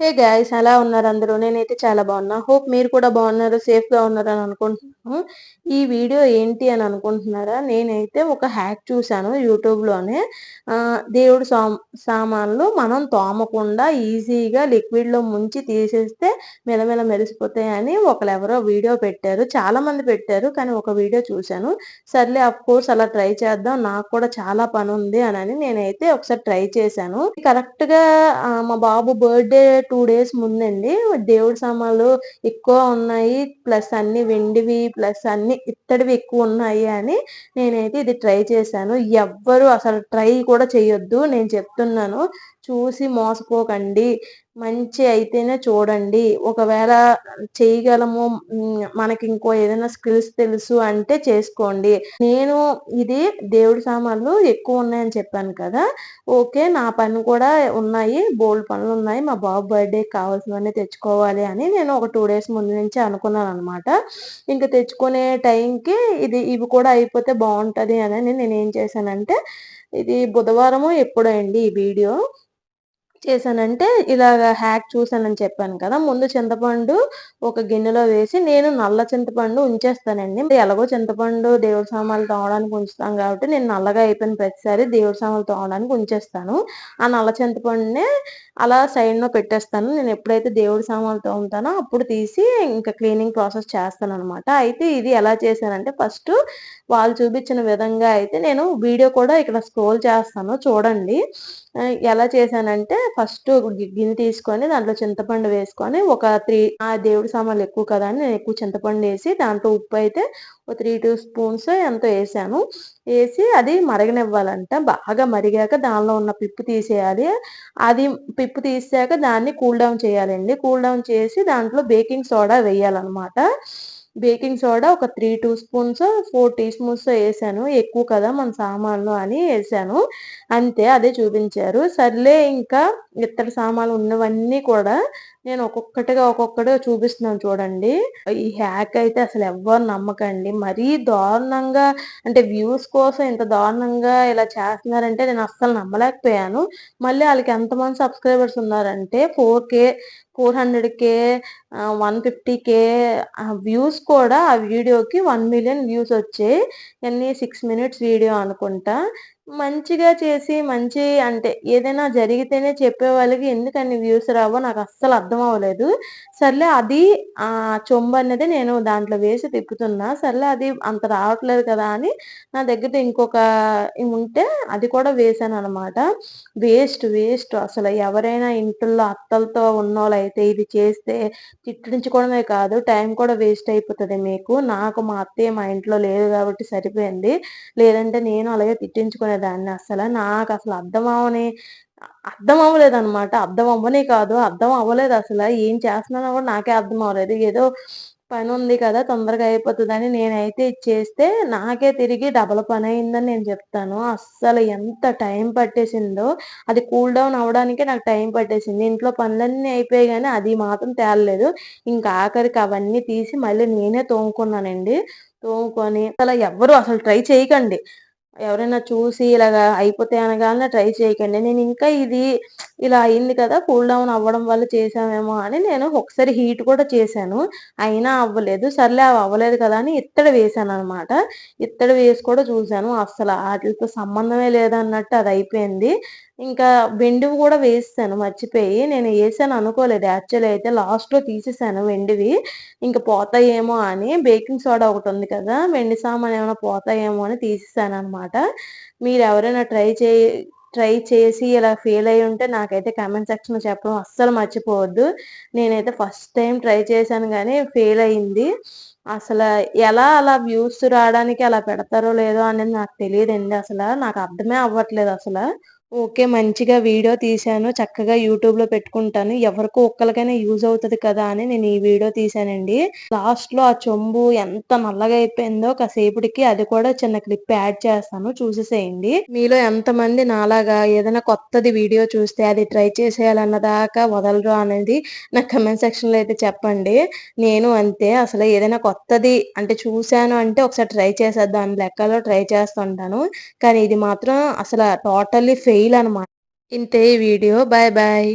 Hey guys ఎలా ఉన్నారు అందరూ? నేనైతే చాలా బాగున్నా. హోప్ మీరు కూడా బాగున్నారు సేఫ్గా ఉన్నారని ఉన్నారు అని అనుకుంటున్నాను. ఈ వీడియో ఏంటి అని అనుకుంటున్నారా? నేనైతే ఒక హ్యాక్ చూశాను యూట్యూబ్లోనే. దేవుడు ఆ దేవుడు సామాన్లు మనం తోమకుండా ఈజీగా లిక్విడ్లో ముంచి తీసేస్తే మెలమెల మెరిసిపోతాయని ఒకరెవరో వీడియో పెట్టారు. చాలామంది పెట్టారు కానీ ఒక వీడియో చూశాను. సర్లే అఫ్ కోర్స్ అలా ట్రై చేద్దాం. నాకు కూడా చాలా పని ఉంది అని నేనైతే ఒకసారి ట్రై చేశాను. కరెక్ట్గా మా బాబు బర్త్డే టూ డేస్ ముందండి దేవుడి సామాన్లు ఎక్కువ ఉన్నాయి ప్లస్ అన్ని వెండివి ప్లస్ అన్ని ఇత్తడివి ఎక్కువ ఉన్నాయి అని నేనైతే ఇది ట్రై చేశాను. ఎవ్వరు అసలు ట్రై కూడా చేయొద్దు నేను చెప్తున్నాను. చూసి మోసపోకండి మంచి అయితేనే చూడండి. ఒకవేళ చేయగలము మనకి ఇంకో ఏదైనా స్కిల్స్ తెలుసు అంటే చేసుకోండి. నేను ఇది దేవుడి సామాన్లు ఎక్కువ ఉన్నాయని చెప్పాను కదా. ఓకే నా పని కూడా ఉన్నాయి. బోల్డ్ పనులు ఉన్నాయి. మా బాబు బర్త్డే కావాల్సినవన్నీ తెచ్చుకోవాలి అని నేను ఒక టూ డేస్ ముందు నుంచి అనుకున్నాను అనమాట ఇంకా తెచ్చుకునే టైంకి ఇది ఇవి కూడా అయిపోతే బాగుంటుంది అని నేను ఏం చేశానంటే ఇది బుధవారము ఎప్పుడండి ఈ వీడియో. చేశానంటే ఇలాగ హ్యాక్ చూసానని చెప్పాను కదా ముందు చింతపండు ఒక గిన్నెలో వేసి నేను నల్ల చింతపండు ఉంచేస్తానండి. ఎలాగో చింతపండు దేవుడి సామాన్లు తోవడానికి ఉంచుతాం కాబట్టి నేను నల్లగా అయిపోయిన ప్రతిసారి దేవుడి సామాన్లు తోవడానికి ఉంచేస్తాను. ఆ నల్ల చింతపండునే అలా సైడ్లో పెట్టేస్తాను. నేను ఎప్పుడైతే దేవుడి సామాన్లు తోముతానో అప్పుడు తీసి ఇంకా క్లీనింగ్ ప్రాసెస్ చేస్తాను అనమాట అయితే ఇది ఎలా చేశానంటే ఫస్ట్ వాళ్ళు చూపించిన విధంగా అయితే నేను వీడియో కూడా ఇక్కడ స్క్రోల్ చేస్తాను చూడండి. ఎలా చేశానంటే ఫస్ట్ గిన్నె తీసుకొని దాంట్లో చింతపండు వేసుకొని ఒక త్రీ ఆ దేవుడి సామాన్లు ఎక్కువ కదా అని నేను ఎక్కువ చింతపండు వేసి దాంట్లో ఉప్పు అయితే ఒక త్రీ టూ స్పూన్స్ ఎంతో వేసాను వేసి అది మరగనివ్వాలంట. బాగా మరిగాక దానిలో ఉన్న పిప్పు తీసేయాలి. అది పిప్పు తీసాక దాన్ని కూల్ డౌన్ చేయాలండి. కూల్ డౌన్ చేసి దాంట్లో బేకింగ్ సోడా వేయాలన్నమాట. బేకింగ్ సోడా ఒక three two spoons four teaspoons వేసాను. ఎక్కువ కదా మన సామాన్లు అని వేసాను. అంతే అదే చూపించారు. సర్లే ఇంకా ఇతర సామాన్లు ఉన్నవన్నీ కూడా నేను ఒక్కొక్కటిగా ఒక్కొక్కటిగా చూపిస్తున్నాను చూడండి. ఈ హ్యాక్ అయితే అసలు ఎవ్వరు నమ్మకండి. మరీ దారుణంగా అంటే వ్యూస్ కోసం ఇంత దారుణంగా ఇలా చేస్తున్నారంటే నేను అస్సలు నమ్మలేకపోయాను. మళ్ళీ వాళ్ళకి ఎంతమంది సబ్స్క్రైబర్స్ ఉన్నారంటే four K four hundred K one fifty K views కూడా ఆ వీడియోకి వన్ మిలియన్ వ్యూస్ వచ్చాయి. ఎన్ని సిక్స్ మినిట్స్ వీడియో అనుకుంటా. మంచిగా చేసి మంచి అంటే ఏదైనా జరిగితేనే చెప్పే వాళ్ళకి ఎందుకని వ్యూస్ రావో నాకు అస్సలు అర్థం అవ్వలేదు. సర్లే అది ఆ చొంబు అనేది నేను దాంట్లో వేసి తిప్పుతున్నా. సర్లే అది అంత రావట్లేదు కదా అని నా దగ్గర ఇంకొక ఉంటే అది కూడా వేసాను అనమాట వేస్ట్ వేస్ట్. అసలు ఎవరైనా ఇంట్లో అత్తలతో ఉన్నోళ్ళు అయితే ఇది చేస్తే తిట్టించుకోవడమే కాదు టైం కూడా వేస్ట్ అయిపోతుంది మీకు. నాకు మా అత్తయ్య మా ఇంట్లో లేదు కాబట్టి సరిపోయింది. లేదంటే నేను అలాగే తిట్టించుకునే దాన్ని అసలు నాకు అసలు అర్థం అవని అర్థం అవ్వలేదు అనమాట అర్థం అవ్వనే కాదు అర్థం అవ్వలేదు అసలు. ఏం చేస్తున్నానో కూడా నాకే అర్థం అవ్వలేదు. ఏదో పని ఉంది కదా తొందరగా అయిపోతుందని నేనైతే చేస్తే నాకే తిరిగి డబల్ పని అయిందని నేను చెప్తాను. అస్సలు ఎంత టైం పట్టేసిందో అది కూల్ డౌన్ అవడానికి నాకు టైం పట్టేసింది. ఇంట్లో పనులన్నీ అయిపోయాయి కానీ అది మాత్రం తేలలేదు. ఇంకా ఆఖరికి అవన్నీ తీసి మళ్ళీ నేనే తోముకున్నానండి. తోముకొని అసలు ఎవ్వరు అసలు ట్రై చేయకండి. ఎవరైనా చూసి ఇలాగా అయిపోతే అనగానే ట్రై చేయకండి. నేను ఇంకా ఇది ఇలా అయింది కదా కూల్ డౌన్ అవ్వడం వల్ల చేసామేమో అని నేను ఒకసారి హీట్ కూడా చేశాను. అయినా అవ్వలేదు. సర్లే అవి అవ్వలేదు కదా అని ఇత్తడి వేసాను అనమాట ఇత్తడి వేసి కూడా చూశాను. అసలు వాటితో సంబంధమే లేదన్నట్టు అది అయిపోయింది. ఇంకా వెండివి కూడా వేసాను మర్చిపోయి. నేను వేసాను అనుకోలేదు. యాక్చువల్లీ అయితే లాస్ట్లో తీసేసాను వెండివి. ఇంకా పోతాయేమో అని బేకింగ్ సోడా ఒకటి ఉంది కదా వెండి సామాన్ ఏమైనా పోతాయేమో అని తీసేసాను అనమాట మీరు ఎవరైనా ట్రై చేయ ట్రై చేసి ఇలా ఫెయిల్ అయి ఉంటే నాకైతే కామెంట్ సెక్షన్ చెప్పడం అస్సలు మర్చిపోవద్దు. నేనైతే ఫస్ట్ టైం ట్రై చేశాను కానీ ఫెయిల్ అయింది. అసలు ఎలా అలా వ్యూస్ రావడానికి అలా పెడతారో లేదో అనేది నాకు తెలియదండి అసలు. నాకు అర్థమే అవ్వట్లేదు అసలు. ఓకే మంచిగా వీడియో తీశాను. చక్కగా యూట్యూబ్లో పెట్టుకుంటాను. ఎవరికో ఒక్కరికైనా యూజ్ అవుతుంది కదా అని నేను ఈ వీడియో తీశానండి. లాస్ట్లో ఆ చెంబు ఎంత నల్లగా అయిపోయిందో కాసేపటికి అది కూడా చిన్న క్లిప్ యాడ్ చేస్తాను. చూసేసేయండి. మీలో ఎంతమంది నాలాగా ఏదైనా కొత్తది వీడియో చూస్తే అది ట్రై చేసేయాలన్న దాకా వదలరు అనేది నాకు కమెంట్ సెక్షన్లో అయితే చెప్పండి. నేను అంతే. అసలు ఏదైనా కొత్తది అంటే చూశాను అంటే ఒకసారి ట్రై చేసేద్దాం. లెక్కలో ట్రై చేస్తుంటాను. కానీ ఇది మాత్రం అసలు టోటల్లీ ఫెయిల్ అనమాట ఇంతే వీడియో. Bye bye.